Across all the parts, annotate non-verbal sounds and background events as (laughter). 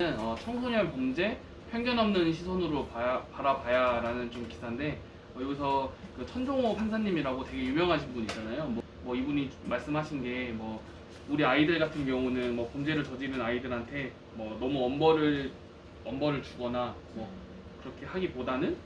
어, 청소년 범죄 편견 없는 시선으로 봐야, 바라봐야라는 좀 기사인데 어, 여기서 그 천종호 판사님이라고 되게 유명하신 분 있잖아요. 뭐, 뭐 이분이 말씀하신 게 뭐 우리 아이들 같은 경우는 뭐 범죄를 저지른 아이들한테 뭐 너무 엄벌을 엄벌을 주거나 뭐 그렇게 하기보다는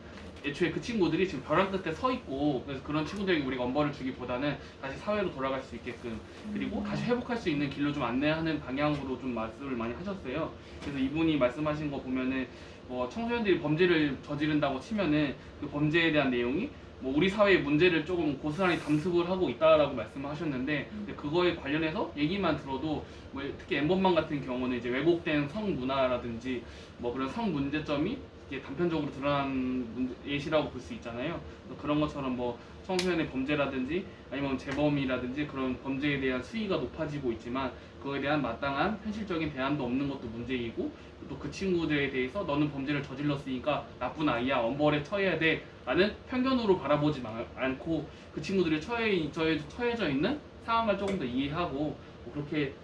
애초에 그 친구들이 지금 벼랑 끝에 서 있고 그래서 그런 친구들에게 우리가 엄벌을 주기보다는 다시 사회로 돌아갈 수 있게끔 그리고 다시 회복할 수 있는 길로 좀 안내하는 방향으로 좀 말씀을 많이 하셨어요. 그래서 이분이 말씀하신 거 보면은 뭐 청소년들이 범죄를 저지른다고 치면은 그 범죄에 대한 내용이 뭐 우리 사회의 문제를 조금 고스란히 담습을 하고 있다라고 말씀하셨는데 근데 그거에 관련해서 얘기만 들어도 뭐 특히 엠번방 같은 경우는 이제 왜곡된 성 문화라든지 뭐 그런 성 문제점이 이게 단편적으로 드러난 문제- 예시라고 볼 수 있잖아요. 그래서 그런 것처럼 뭐 청소년의 범죄라든지 아니면 재범이라든지 그런 범죄에 대한 수위가 높아지고 있지만 그거에 대한 마땅한 현실적인 대안도 없는 것도 문제이고 또 그 친구들에 대해서 너는 범죄를 저질렀으니까 나쁜 아이야 엄벌에 처해야 돼 라는 편견으로 바라보지 마- 않고 그 친구들이 처해 처해 처해져 있는 상황을 조금 더 이해하고 뭐 그렇게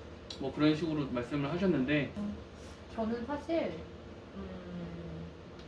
뭐 그런 식으로 말씀을 하셨는데 저는 사실 음,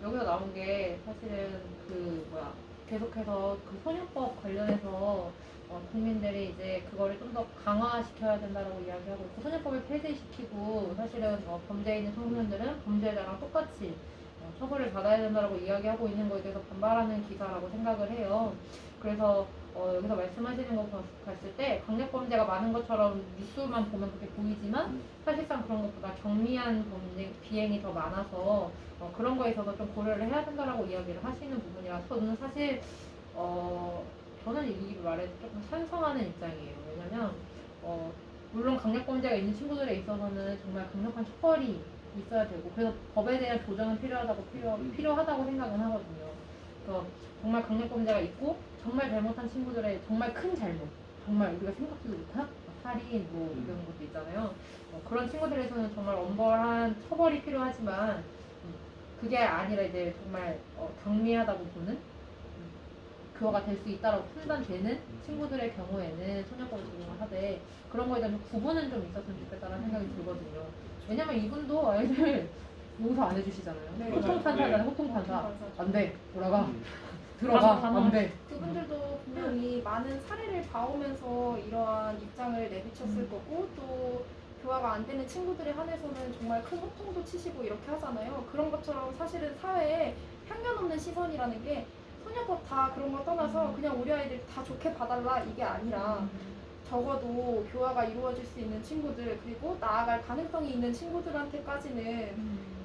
여기서 나온 게 사실은 그 뭐야 계속해서 그 소년법 관련해서 어, 국민들이 이제 그거를 좀 더 강화시켜야 된다라고 이야기하고 있고 소년법을 폐지시키고 사실은 어, 범죄에 있는 청소년들은 범죄자랑 똑같이 어, 처벌을 받아야 된다라고 이야기하고 있는 거에 대해서 반발하는 기사라고 생각을 해요. 그래서 어, 여기서 말씀하시는 거 봤- 봤을 때 강력 범죄가 많은 것처럼 뉴스만 보면 그렇게 보이지만 사실상 그런 것보다 경미한 범죄 비행이 더 많아서 어, 그런 거에 있어서 좀 고려를 해야 된다라고 이야기를 하시는 부분이라 저는 사실 어, 저는 이 말에 조금 찬성하는 입장이에요. 왜냐면 어, 물론 강력 범죄가 있는 친구들에 있어서는 정말 강력한 처벌이 있어야 되고 그래서 법에 대한 조정은 필요하다고 필요, 음. 필요하다고 생각은 하거든요. 그래서 정말 강력 범죄가 있고 정말 잘못한 친구들의 정말 큰 잘못 정말 우리가 생각지도 못한 살인 뭐 음. 이런 것도 있잖아요. 어, 그런 친구들에서는 정말 엄벌한 처벌이 필요하지만 음, 그게 아니라 이제 정말 어, 경미하다고 보는 음, 교화가 될 수 있다고 판단되는 친구들의 경우에는 소년법을 적용을 하되 그런 거에 대한 좀 구분은 좀 있었으면 좋겠다는 생각이 들거든요. 왜냐면 이분도 아이들 (laughs) 용서 안 해주시잖아요. 네, 호통판사잖아요. 네. 호통판사. 안 돼. 돌아가. 음, 들어가. 단어. 안 돼. 그분들도 분명히 많은 사례를 봐오면서 이러한 입장을 내비쳤을 음. 거고 또 교화가 안 되는 친구들에 한해서는 정말 큰 호통도 치시고 이렇게 하잖아요. 그런 것처럼 사실은 사회에 편견 없는 시선이라는 게 소녀법 다 그런 거 떠나서 그냥 우리 아이들 다 좋게 봐달라 이게 아니라 적어도 교화가 이루어질 수 있는 친구들 그리고 나아갈 가능성이 있는 친구들한테까지는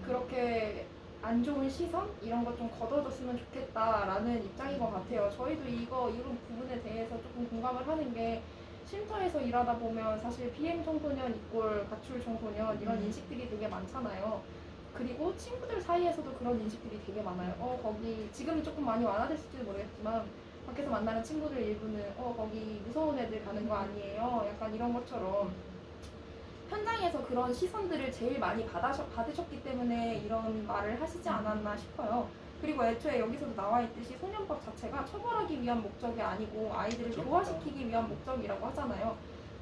그렇게 안 좋은 시선 이런 것 좀 걷어줬으면 좋겠다라는 입장인 것 같아요. 저희도 이거 이런 부분에 대해서 조금 공감을 하는 게 쉼터에서 일하다 보면 사실 비행 청소년 이꼴 가출 청소년 이런 음. 인식들이 되게 많잖아요. 그리고 친구들 사이에서도 그런 인식들이 되게 많아요. 어 거기 지금은 조금 많이 완화됐을지도 모르겠지만 밖에서 만나는 친구들 일부는 어 거기 무서운 애들 가는 거 아니에요. 약간 이런 것처럼 현장에서 그런 시선들을 제일 많이 받아셔, 받으셨기 때문에 이런 말을 하시지 않았나 싶어요. 그리고 애초에 여기서도 나와 있듯이 소년법 자체가 처벌하기 위한 목적이 아니고 아이들을 그렇죠. 교화시키기 위한 목적이라고 하잖아요.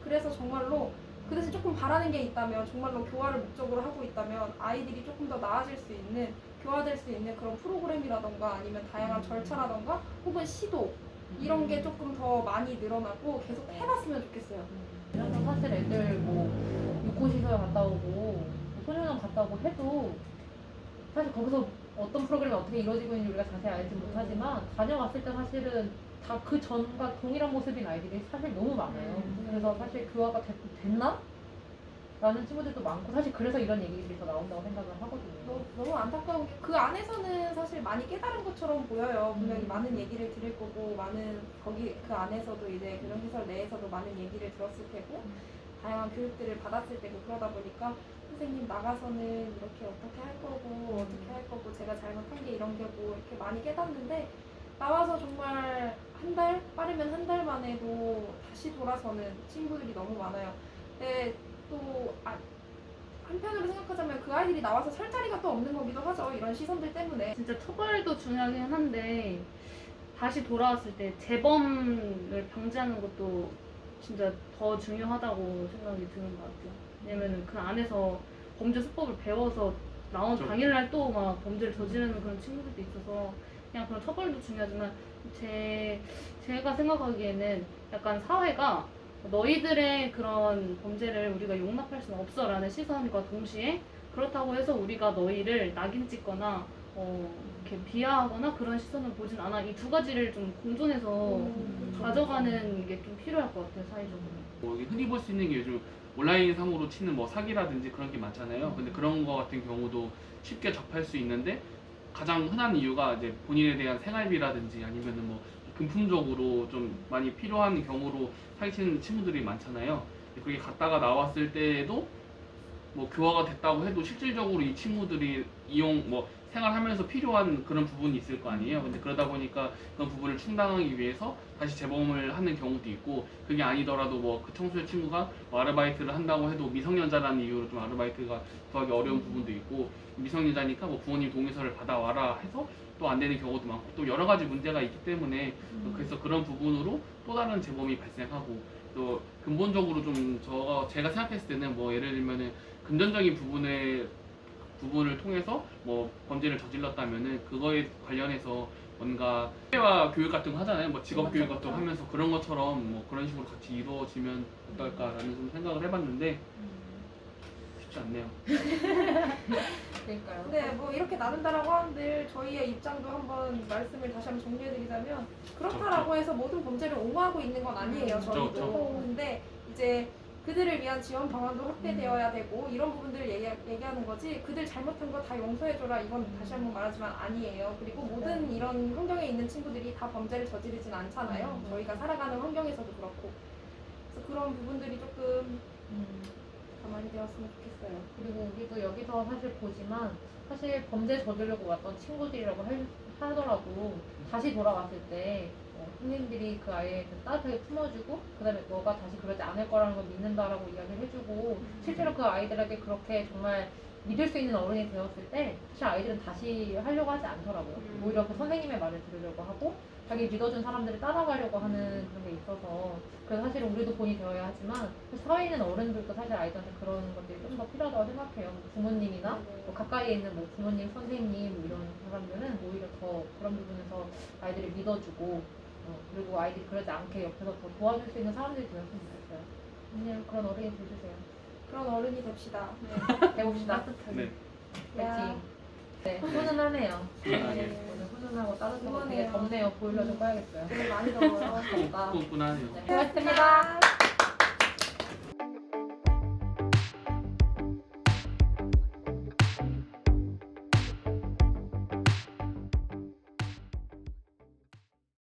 그래서 정말로 그 대신 조금 바라는 게 있다면 정말로 교화를 목적으로 하고 있다면 아이들이 조금 더 나아질 수 있는 교화될 수 있는 그런 프로그램이라던가 아니면 다양한 절차라던가 혹은 시도 이런 게 조금 더 많이 늘어나고 계속 해봤으면 좋겠어요. 그래서 사실 애들 뭐 육고시설 갔다 오고 뭐 소년원 갔다 오고 해도 사실 거기서 어떤 프로그램이 어떻게 이루어지고 있는지 우리가 자세히 알지 못하지만 다녀왔을 때 사실은 다 그 전과 동일한 모습인 아이들이 사실 너무 많아요. 음. 그래서 사실 교화가 됐, 됐나? 라는 친구들도 많고 사실 그래서 이런 얘기들이 더 나온다고 생각을 하거든요. 너무, 너무 안타까운 게 그 안에서는 사실 많이 깨달은 것처럼 보여요. 분명히 음. 많은 얘기를 들을 거고 많은 거기 그 안에서도 이제 교정시설 내에서도 많은 얘기를 들었을 테고 음. 다양한 교육들을 받았을 테고 그러다 보니까 선생님 나가서는 이렇게 어떻게 할 거고 어떻게 할 거고 제가 잘못한 게 이런 게고 이렇게 많이 깨닫는데 나와서 정말 한 달 빠르면 한 달 만에도 다시 돌아서는 친구들이 너무 많아요. 근데 또 아, 한편으로 생각하자면 그 아이들이 나와서 살 자리가 또 없는 거기도 하죠. 이런 시선들 때문에. 진짜 처벌도 중요하긴 한데 다시 돌아왔을 때 재범을 방지하는 것도 진짜 더 중요하다고 생각이 드는 것 같아요. 왜냐면 그 안에서 범죄 수법을 배워서 나온 그렇죠. 당일날 또 막 범죄를 저지르는 그런 친구들도 있어서 그냥 그런 처벌도 중요하지만 제 제가 생각하기에는 약간 사회가 너희들의 그런 범죄를 우리가 용납할 수는 없어라는 시선과 동시에 그렇다고 해서 우리가 너희를 낙인 찍거나 어, 이렇게 비하하거나 그런 시선을 보진 않아 이 두 가지를 좀 공존해서 음, 가져가는 게 좀 필요할 것 같아요 사회적으로. 뭐 이게 흔히 볼 수 있는 게 요즘 온라인 상으로 치는 뭐 사기라든지 그런 게 많잖아요. 음. 근데 그런 거 같은 경우도 쉽게 접할 수 있는데 가장 흔한 이유가 이제 본인에 대한 생활비라든지 아니면은 뭐 금품적으로 좀 많이 필요한 경우로 사기치는 친구들이 많잖아요. 그게 갔다가 나왔을 때에도 뭐 교화가 됐다고 해도 실질적으로 이 친구들이 이용 뭐 생활하면서 필요한 그런 부분이 있을 거 아니에요. 근데 그러다 보니까 그런 부분을 충당하기 위해서 다시 재범을 하는 경우도 있고 그게 아니더라도 뭐 그 청소년 친구가 뭐 아르바이트를 한다고 해도 미성년자라는 이유로 좀 아르바이트가 구하기 어려운 부분도 있고 미성년자니까 뭐 부모님 동의서를 받아와라 해서 또 안 되는 경우도 많고 또 여러 가지 문제가 있기 때문에 그래서 그런 부분으로 또 다른 재범이 발생하고 또 근본적으로 좀 저 제가 생각했을 때는 뭐 예를 들면은 금전적인 부분에 부분을 통해서 뭐 범죄를 저질렀다면은 그거에 관련해서 뭔가 사회와 교육 같은 거 하잖아요. 뭐 직업 교육 같은 거 하면서 그런 것처럼 뭐 그런 식으로 같이 이루어지면 어떨까라는 좀 생각을 해봤는데 쉽지 않네요. (laughs) 그러니까요. 네, 뭐 이렇게 나눈다라고 하는데 저희의 입장도 한번 말씀을 다시 한번 정리해드리자면 그렇다라고 해서 모든 범죄를 옹호하고 있는 건 아니에요. 그쵸, 저희도. 그쵸. 근데 이제 그들을 위한 지원 방안도 확대되어야 되고 이런 부분들을 얘기, 얘기 하는 거지 그들 잘못한 거 다 용서해줘라 이건 다시 한번 말하지만 아니에요. 그리고 모든 이런 환경에 있는 친구들이 다 범죄를 저지르진 않잖아요. 음. 저희가 살아가는 환경에서도 그렇고 그래서 그런 부분들이 조금 음. 가만히 되었으면 좋겠어요. 그리고 우리도 여기서 사실 보지만 사실 범죄 저지르고 왔던 친구들이라고 할- 하더라도 다시 돌아왔을 때 어, 선생님들이 그 아이를 좀 따뜻하게 품어주고 그다음에 너가 다시 그러지 않을 거라는 걸 믿는다라고 이야기를 해주고 실제로 그 아이들에게 그렇게 정말 믿을 수 있는 어른이 되었을 때 사실 아이들은 다시 하려고 하지 않더라고요. 음. 오히려 그 선생님의 말을 들으려고 하고 자기 믿어준 사람들을 따라가려고 하는 그런 게 있어서 그래서 사실은 우리도 본이 되어야 하지만 그 사회에 있는 어른들도 사실 아이들한테 그런 것들이 좀 더 필요하다고 생각해요. 뭐 부모님이나 뭐 가까이에 있는 뭐 부모님, 선생님 뭐 이런 사람들은 오히려 더 그런 부분에서 아이들을 믿어주고 어, 그리고 아이들이 그러지 않게 옆에서 더 도와줄 수 있는 사람들이 되었으면 좋겠어요. 그냥 그런 어른이 되주세요. 그런 어른이 됩시다. (laughs) 해봅시다. 따뜻하게. 네. 파이팅. 네, 훈훈하네요. 네, 오늘 훈훈하고 따뜻하고 되게 훈훈해요. 덥네요. 보일러 좀 꺼야겠어요. 되게 많이 더워요. (laughs) 네, 고맙습니다.